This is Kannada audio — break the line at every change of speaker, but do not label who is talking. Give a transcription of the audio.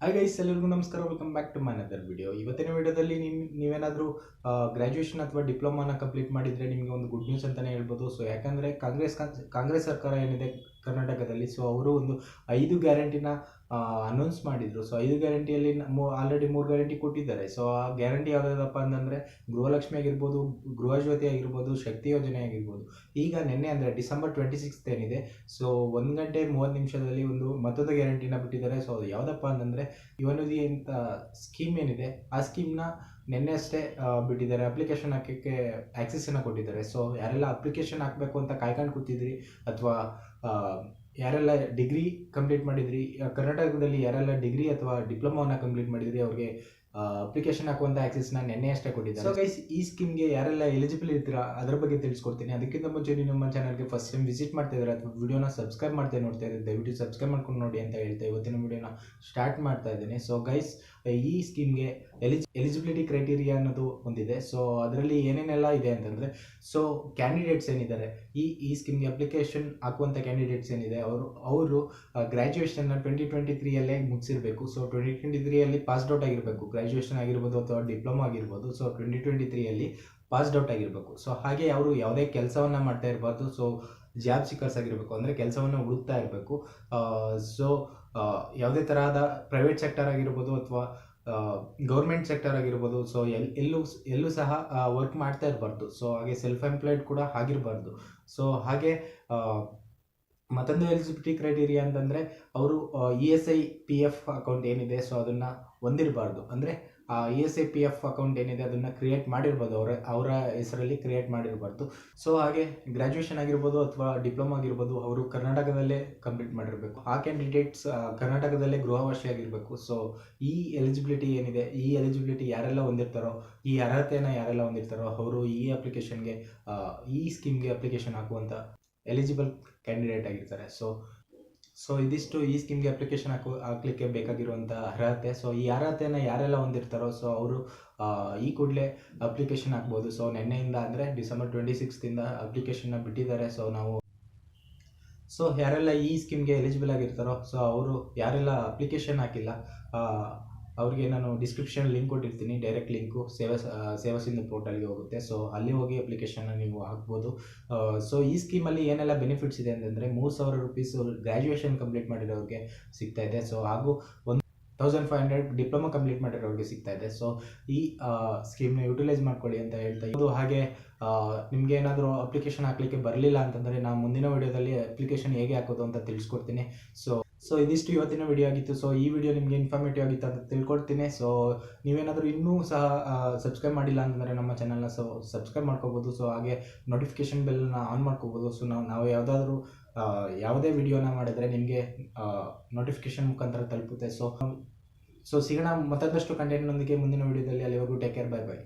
ಹಾಯ್ ಗೈಸ್ ಎಲ್ಲರಿಗೂ ನಮಸ್ಕಾರ. Welcome back to my other video ಇವತ್ತಿನ ವಿಡಿಯೋದಲ್ಲಿ ನಿಮ್ ನೀವೇನಾದರೂ ಗ್ರ್ಯಾಜುಯೇಷನ್ ಅಥವಾ ಡಿಪ್ಲೊಮಾನ ಕಂಪ್ಲೀಟ್ ಮಾಡಿದರೆ ನಿಮಗೆ ಒಂದು ಗುಡ್ ನ್ಯೂಸ್ ಅಂತಲೇ ಹೇಳ್ಬೋದು. ಸೊ ಯಾಕಂದರೆ ಕಾಂಗ್ರೆಸ್ ಕಾಂಗ್ರೆಸ್ ಸರ್ಕಾರ ಏನಿದೆ ಕರ್ನಾಟಕದಲ್ಲಿ? ಸೊ ಅವರು ಒಂದು ಐದು ಗ್ಯಾರಂಟಿನ ಅನೌನ್ಸ್ ಮಾಡಿದರು. ಸೊ ಐದು ಗ್ಯಾರಂಟಿಯಲ್ಲಿ ಆಲ್ರೆಡಿ ಮೂರು ಗ್ಯಾರಂಟಿ ಕೊಟ್ಟಿದ್ದಾರೆ. ಸೊ ಆ ಗ್ಯಾರಂಟಿ ಯಾವ್ದಪ್ಪ ಅಂತಂದರೆ, ಗೃಹಲಕ್ಷ್ಮಿ ಆಗಿರ್ಬೋದು, ಗೃಹಜ್ಯೋತಿ ಆಗಿರ್ಬೋದು, ಶಕ್ತಿ ಯೋಜನೆ ಆಗಿರ್ಬೋದು. ಈಗ ನಿನ್ನೆ ಅಂದರೆ ಡಿಸೆಂಬರ್ ಟ್ವೆಂಟಿ ಸಿಕ್ಸ್ತ್ ಏನಿದೆ ಸೊ ಒಂದು ಗಂಟೆ ಮೂವತ್ತು ನಿಮಿಷದಲ್ಲಿ ಒಂದು ಮತ್ತೊಂದು ಗ್ಯಾರಂಟಿನ ಬಿಟ್ಟಿದ್ದಾರೆ. ಸೊ ಅದು ಯಾವುದಪ್ಪ ಅಂತಂದರೆ, ಯುವನಿಧಿ ಅಂತ ಸ್ಕೀಮ್ ಏನಿದೆ, ಆ ಸ್ಕೀಮ್ನ ನಿನ್ನೆ ಅಷ್ಟೇ ಬಿಟ್ಟಿದ್ದಾರೆ. ಅಪ್ಲಿಕೇಶನ್ ಹಾಕೋಕ್ಕೆ ಆ್ಯಕ್ಸೆಸನ್ನು ಕೊಟ್ಟಿದ್ದಾರೆ. ಸೊ ಯಾರೆಲ್ಲ ಅಪ್ಲಿಕೇಶನ್ ಹಾಕಬೇಕು ಅಂತ ಕಾಯ್ಕೊಂಡು ಕೂತಿದ್ರಿ, ಅಥವಾ ಯಾರೆಲ್ಲ ಡಿಗ್ರಿ ಕಂಪ್ಲೀಟ್ ಮಾಡಿದ್ರಿ ಕರ್ನಾಟಕದಲ್ಲಿ ಯಾರೆಲ್ಲ ಡಿಗ್ರಿ ಅಥವಾ ಡಿಪ್ಲೊಮಾವನ್ನು ಕಂಪ್ಲೀಟ್ ಮಾಡಿದ್ರಿ ಅವ್ರಿಗೆ ಅಪ್ಲಿಕೇಶನ್ ಹಾಕುವಂಥ ಆಕ್ಸೆಸ್ನ ನೆನ್ನೆ ಅಷ್ಟೇ ಕೊಟ್ಟಿದ್ದಾರೆ. ಸೊ ಗೈಸ್ ಈ ಸ್ಕೀಮ್ಗೆ ಯಾರೆಲ್ಲ ಎಲಿಜಿಬಲ್ ಇರ್ತೀರಾ ಅದರ ಬಗ್ಗೆ ತಿಳಿಸ್ಕೊಡ್ತೀನಿ. ಅದಕ್ಕಿಂತ ಮುಂಚೆ ನೀವು ನಮ್ಮ ಚಾನಲ್ಗೆ ಫಸ್ಟ್ ಟೈಮ್ ವಿಸಿಟ್ ಮಾಡ್ತಾ ಇದ್ದಾರೆ ಅಥವಾ ವಿಡಿಯೋನ ಸಬ್ಸ್ಕ್ರೈಬ್ ಮಾಡ್ತಾ ನೋಡ್ತಾ ಇದ್ದಾರೆ, ದಯವಿಟ್ಟು ಸಬ್ಸ್ಕ್ರೈಬ್ ಮಾಡ್ಕೊಂಡು ನೋಡಿ ಅಂತ ಹೇಳ್ತಾ ಇವತ್ತಿನ ವಿಡಿಯೋನ ಸ್ಟಾರ್ಟ್ ಮಾಡ್ತಾ ಇದ್ದೀನಿ. ಸೊ ಗೈಸ್ ಈ ಸ್ಕೀಮ್ಗೆ ಎಲಿಜ್ ಎಲಿಜಿಬಿಲಿಟಿ ಕ್ರೈಟೀರಿಯಾ ಅನ್ನೋದು ಒಂದಿದೆ. ಸೊ ಅದರಲ್ಲಿ ಏನೇನೆಲ್ಲ ಇದೆ ಅಂತಂದರೆ ಸೊ ಕ್ಯಾಂಡಿಡೇಟ್ಸ್ ಏನಿದ್ದಾರೆ, ಈ ಈ ಸ್ಕೀಮ್ಗೆ ಅಪ್ಲಿಕೇಶನ್ ಹಾಕುವಂಥ ಕ್ಯಾಂಡಿಡೇಟ್ಸ್ ಏನಿದೆ, ಅವರು ಅವರು ಗ್ರ್ಯಾಜುಯೇಷನ್ನ ಟ್ವೆಂಟಿ ಟ್ವೆಂಟಿ ತ್ರೀಯಲ್ಲೇ ಮುಗಿಸಿರಬೇಕು. ಸೊ ಟ್ವೆಂಟಿ ಟ್ವೆಂಟಿ ತ್ರೀಯಲ್ಲಿ ಪಾಸ್ಡ್ ಔಟ್ ಆಗಿರಬೇಕು. ಗ್ರ್ಯಾಜುಯೇಷನ್ ಆಗಿರ್ಬೋದು ಅಥವಾ ಡಿಪ್ಲೊಮಾ ಆಗಿರ್ಬೋದು ಸೊ ಟ್ವೆಂಟಿ ಟ್ವೆಂಟಿ ತ್ರೀಯಲ್ಲಿ ಪಾಸ್ಡ್ ಔಟ್ ಆಗಿರಬೇಕು. ಸೊ ಹಾಗೆ ಅವರು ಯಾವುದೇ ಕೆಲಸವನ್ನು ಮಾಡ್ತಾ ಇರಬಾರ್ದು ಸೊ ಜಾಬ್ ಸಿಕ್ಕರ್ಸ್ ಆಗಿರಬೇಕು, ಅಂದರೆ ಕೆಲಸವನ್ನು ಹುಡುಕ್ತಾ ಇರಬೇಕು. ಸೊ ಯಾವುದೇ ತರಹದ ಪ್ರೈವೇಟ್ ಸೆಕ್ಟರ್ ಆಗಿರ್ಬೋದು ಅಥವಾ ಗೌರ್ಮೆಂಟ್ ಸೆಕ್ಟರ್ ಆಗಿರ್ಬೋದು ಸೊ ಎಲ್, ಎಲ್ಲೂ ಎಲ್ಲೂ ಸಹ ವರ್ಕ್ ಮಾಡ್ತಾ ಇರಬಾರ್ದು. ಸೊ ಹಾಗೆ ಸೆಲ್ಫ್ ಎಂಪ್ಲಾಯ್ಡ್ ಕೂಡ ಆಗಿರಬಾರ್ದು. ಸೊ ಹಾಗೆ ಮತ್ತೊಂದು ಎಲಿಜಿಬಿಲಿಟಿ ಕ್ರೈಟೀರಿಯಾ ಅಂತಂದರೆ ಅವರು E S I P F account ಏನಿದೆ ಸೊ ಅದನ್ನು ಹೊಂದಿರಬಾರ್ದು. ಅಂದರೆ E S I P F account ಏನಿದೆ, ಅದನ್ನು ಕ್ರಿಯೇಟ್ ಮಾಡಿರ್ಬೋದು. ಅವರ ಅವರ ಹೆಸರಲ್ಲಿ ಕ್ರಿಯೇಟ್ ಮಾಡಿರಬಾರ್ದು. ಸೊ ಹಾಗೆ ಗ್ರ್ಯಾಜುಯೇಷನ್ ಆಗಿರ್ಬೋದು ಅಥವಾ ಡಿಪ್ಲೊಮಾ ಆಗಿರ್ಬೋದು, ಅವರು ಕರ್ನಾಟಕದಲ್ಲೇ ಕಂಪ್ಲೀಟ್ ಮಾಡಿರಬೇಕು. ಆ ಕ್ಯಾಂಡಿಡೇಟ್ಸ್ ಕರ್ನಾಟಕದಲ್ಲೇ ಗೃಹವಾಸಿ ಆಗಿರಬೇಕು. ಸೊ ಈ ಎಲಿಜಿಬಿಲಿಟಿ ಏನಿದೆ, ಈ ಎಲಿಜಿಬಿಲಿಟಿ ಯಾರೆಲ್ಲ ಹೊಂದಿರ್ತಾರೋ, ಈ ಅರ್ಹತೆಯನ್ನು ಯಾರೆಲ್ಲ ಹೊಂದಿರ್ತಾರೋ, ಅವರು ಈ ಅಪ್ಲಿಕೇಶನ್ಗೆ ಈ ಸ್ಕೀಮ್ಗೆ ಅಪ್ಲಿಕೇಶನ್ ಹಾಕುವಂಥ ಎಲಿಜಿಬಲ್ ಕ್ಯಾಂಡಿಡೇಟ್ ಆಗಿರ್ತಾರೆ. ಸೊ ಸೊ ಇದಿಷ್ಟು ಈ ಸ್ಕೀಮ್ಗೆ ಅಪ್ಲಿಕೇಶನ್ ಹಾಕು, ಹಾಕ್ಲಿಕ್ಕೆ ಬೇಕಾಗಿರುವಂಥ ಅರ್ಹತೆ. ಸೊ ಈ ಅರ್ಹತೆಯನ್ನು ಯಾರೆಲ್ಲ ಹೊಂದಿರ್ತಾರೋ ಸೊ ಅವರು ಈ ಕೂಡಲೇ ಅಪ್ಲಿಕೇಶನ್ ಹಾಕ್ಬೋದು. ಸೊ ನಿನ್ನೆಯಿಂದ ಅಂದರೆ ಡಿಸೆಂಬರ್ ಟ್ವೆಂಟಿ ಸಿಕ್ಸ್ತಿಂದ ಅಪ್ಲಿಕೇಶನ್ನ ಬಿಟ್ಟಿದ್ದಾರೆ. ಸೊ ನಾವು ಸೊ ಯಾರೆಲ್ಲ ಈ ಸ್ಕೀಮ್ಗೆ ಎಲಿಜಿಬಲ್ ಆಗಿರ್ತಾರೋ ಸೊ ಅವರು ಯಾರೆಲ್ಲ ಅಪ್ಲಿಕೇಶನ್ ಹಾಕಿಲ್ಲ ಅವ್ರಿಗೆ ನಾನು ಡಿಸ್ಕ್ರಿಪ್ಷನ್ ಲಿಂಕ್ ಕೊಟ್ಟಿರ್ತೀನಿ ಡೈರೆಕ್ಟ್ ಲಿಂಕು ಸೇವಾ ಸೇವಾ ಸಿಂಧು ಪೋರ್ಟಲ್ಗೆ ಹೋಗುತ್ತೆ. ಸೊ ಅಲ್ಲಿ ಹೋಗಿ ಅಪ್ಲಿಕೇಶನ್ನ ನೀವು ಹಾಕ್ಬೋದು. ಸೊ ಈ ಸ್ಕೀಮಲ್ಲಿ ಏನೆಲ್ಲ ಬೆನಿಫಿಟ್ಸ್ ಇದೆ ಅಂತಂದರೆ ಮೂರು ಸಾವಿರ ರುಪೀಸು ಗ್ರ್ಯಾಜುಯೇಷನ್ ಕಂಪ್ಲೀಟ್ ಮಾಡಿರೋರಿಗೆ ಸಿಗ್ತಾ ಇದೆ. ಸೊ ಹಾಗೂ ಒಂದು thousand five hundred diploma complete ಮಾಡಿರೋರಿಗೆ ಸಿಗ್ತಾ ಇದೆ. ಸೊ ಈ ಸ್ಕೀಮ್ನ ಯುಟಿಲೈಸ್ ಮಾಡ್ಕೊಳ್ಳಿ ಅಂತ ಹೇಳ್ತಾ ಇದು ಹಾಗೆ ನಿಮಗೆ ಏನಾದರೂ ಅಪ್ಲಿಕೇಶನ್ ಹಾಕಲಿಕ್ಕೆ ಬರಲಿಲ್ಲ ಅಂತಂದರೆ ನಾನು ಮುಂದಿನ ವೀಡಿಯೋದಲ್ಲಿ ಅಪ್ಲಿಕೇಶನ್ ಹೇಗೆ ಹಾಕೋದು ಅಂತ ತಿಳಿಸ್ಕೊಡ್ತೀನಿ. ಸೊ ಸೊ ಇದಿಷ್ಟು ಇವತ್ತಿನ ವಿಡಿಯೋ ಆಗಿತ್ತು. ಸೊ ಈ ವಿಡಿಯೋ ನಿಮಗೆ ಇನ್ಫಾರ್ಮೇಟಿವ್ ಆಗಿತ್ತು ಅಂತ ತಿಳ್ಕೊಡ್ತೀನಿ. ಸೊ ನೀವೇನಾದರೂ ಇನ್ನೂ ಸಹ ಸಬ್ಸ್ಕ್ರೈಬ್ ಮಾಡಿಲ್ಲ ಅಂತಂದರೆ ನಮ್ಮ ಚಾನಲ್ನ ಸೊ ಸಬ್ಸ್ಕ್ರೈಬ್ ಮಾಡ್ಕೋಬೋದು. ಸೊ ಹಾಗೆ ನೋಟಿಫಿಕೇಷನ್ ಬೆಲ್ನ ಆನ್ ಮಾಡ್ಕೋಬೋದು. ಸೊ ನಾವು ನಾವು ಯಾವುದಾದ್ರೂ ಯಾವುದೇ ವಿಡಿಯೋನ ಮಾಡಿದರೆ ನಿಮಗೆ ನೋಟಿಫಿಕೇಶನ್ ಮುಖಾಂತರ ತಲುಪುತ್ತೆ. ಸೊ ಸೊ ಸಿಗೋಣ. ಮತ್ತೊಂದಷ್ಟು ಕಂಟೆಂಟ್ನೊಂದಿಗೆ ಮುಂದಿನ ವಿಡಿಯೋದಲ್ಲಿ ಅಲ್ಲಿವರೆಗೂ ಟೇಕ್ ಕೇರ್ ಬೈ ಬೈ